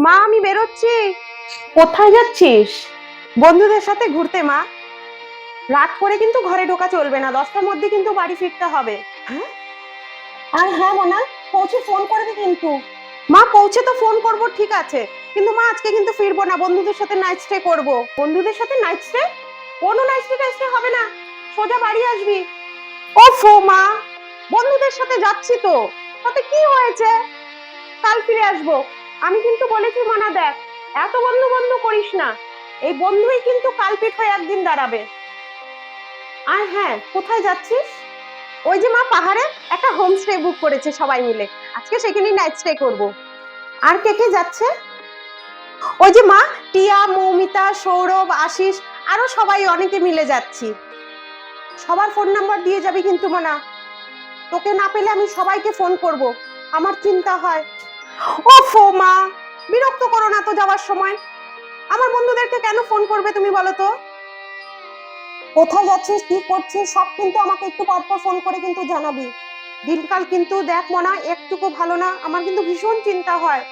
মা, আমি বেরোচ্ছি। কোথায় যাচ্ছিস? বন্ধুদের সাথে ঘুরতে, মা। রাত করে কিন্তু ঘরে ঢোকা চলবে না। দশটার মধ্যে কিন্তু বাড়ি ফিরতে হবে। হ্যাঁ? আর হ্যাঁ মোনা, পৌঁছে ফোন করবি কিন্তু। মা, পৌঁছে তো ফোন করব, ঠিক আছে। কিন্তু মা, আজকে কিন্তু ফিরবো না। বন্ধুদের সাথে নাইট স্টে করব। বন্ধুদের সাথে নাইট স্টে কোনো নাইট স্টে টাইট স্টে হবে না। সোজা বাড়ি আসবি। ও ফো মা! বন্ধুদের সাথে যাচ্ছি তো। তাতে কি হয়েছে? কাল ফিরে আসব। আমি কিন্তু বলেছি মানা দেখ, এত বন্ধু বন্ধু করিস না। এই বন্ধুই কিন্তু কালপিট হয়ে একদিন দাঁড়াবে। আর হ্যাঁ কোথায় যাচ্ছিস? ওই যে মা পাহাড়ে একটা হোমস্টে বুক করেছে সবাই মিলে। আজকে সেখানেই নাইট স্টে করব। আর কে কে যাচ্ছে? ওই যে মা, টিয়া, মৌমিতা, সৌরভ, আশিস, আরও সবাই, অনেকে মিলে যাচ্ছি। সবার ফোন নাম্বার দিয়ে যাবি কিন্তু মানা। তোকে না পেলে আমি সবাইকে ফোন করব। আমার চিন্তা হয়। ও ফো মা, বিরক্ত করো না তো যাওয়ার সময়। আমার বন্ধুদেরকে কেন ফোন করবে তুমি বলো তো? কোথায় যাচ্ছিস, কি করছিস, সব কিন্তু আমাকে একটু পর পর ফোন করে কিন্তু জানাবি। দিনকাল কিন্তু দেখ, মনা, একটুকু ভালো না, আমার কিন্তু ভীষণ চিন্তা হয়।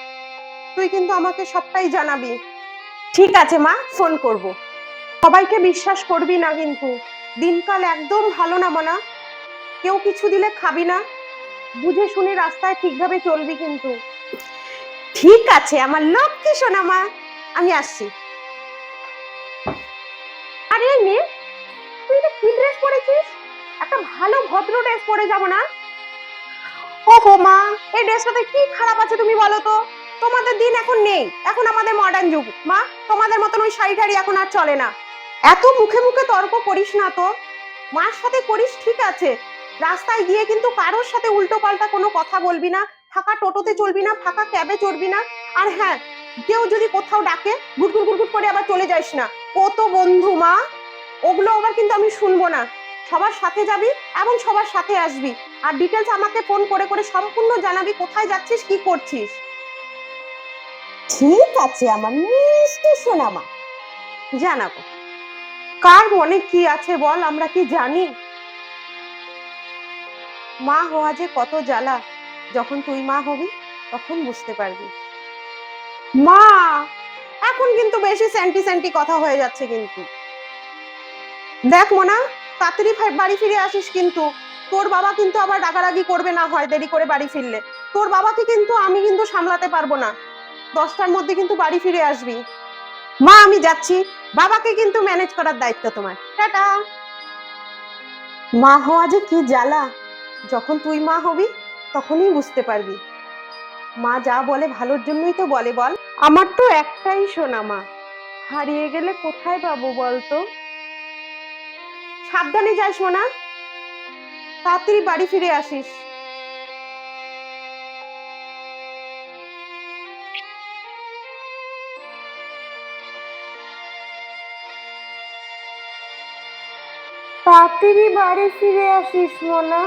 তুই কিন্তু আমাকে সবটাই জানাবি। ঠিক আছে, মা ফোন করব। সবাইকে বিশ্বাস করবি না কিন্তু। দিনকাল একদম ভালো না, মনা। কেউ কিছু দিলে খাবি না। বুঝে শুনে রাস্তায় ঠিকভাবে চলবি কিন্তু। ঠিক আছে, আমার লক্ষ্মী সোনা মা? আমি আসছি। আরে মেয়ে, তুই এটা কি ড্রেস পরেছিস? একটা ভালো ভদ্র ড্রেস পরে যাব না? ওহো মা, এই ড্রেসটাতে কি খারাপ আছে তুমি বলো তো? তোমাদের দিন এখন নেই, এখন আমাদের মডার্ন যুগ। মা, তোমাদের মতন ওই শাড়ি টাড়ি এখন আর চলে না। এত মুখে মুখে তর্ক করিস না তো? মার সাথে করিস ঠিক আছে, রাস্তায় গিয়ে কিন্তু কারোর সাথে উল্টো পাল্টা কোনো কথা বলবি না ফাঁকা টোটোতে চলবি না ফাঁকা ক্যাবে চড়বি না। আর হ্যাঁ কেউ যদি কোথাও ডাকে গুটগুট গুটগুট করে আবার চলে যাস না। কত বন্ধু মা! ওগুলো আবার কিন্তু আমি শুনব না। সবার সাথে যাবি এবং সবার সাথে আসবি। আর ডিটেলস আমাকে ফোন করে করে সম্পূর্ণ জানাবি কোথায় যাচ্ছিস কি করছিস। ঠিক আছে আমার মিষ্টি সোনামা জানাব। কার মনে কি আছে বল আমরা কি জানি? মা হওয়া যে কত জ্বালা। যখন তুই মা হবি, তখন বুঝতে পারবি। মা! এখন কিন্তু বেশি সেন্টি সেন্টি কথা হয়ে যাচ্ছে কিন্তু। দেখ মোনা, তাড়াতাড়ি বাড়ি ফিরে আসিস কিন্তু। তোর বাবা কিন্তু আবার রাগারাগি করবে না হয় দেরি করে বাড়ি ফিরলে। তোর বাবাকে কিন্তু আমি কিন্তু সামলাতে পারব না। দশটার মধ্যে কিন্তু বাড়ি ফিরে আসবি। মা, আমি যাচ্ছি। বাবাকে কিন্তু ম্যানেজ করার দায়িত্ব তোমার। টাটা! মা হওয়া যে কি জ্বালা। যখন তুই মা হবি তখনই বুঝতে পারবি। মা যা বলে ভালোর জন্যই তো বলে বল। আমার তো একটাই সোনা মা। হারিয়ে গেলে কোথায় পাবো বলতো? সাবধানে যাস মোনা তাড়াতাড়ি বাড়ি ফিরে আসিস। তাড়াতাড়ি বাড়ি ফিরে আসিস মোনা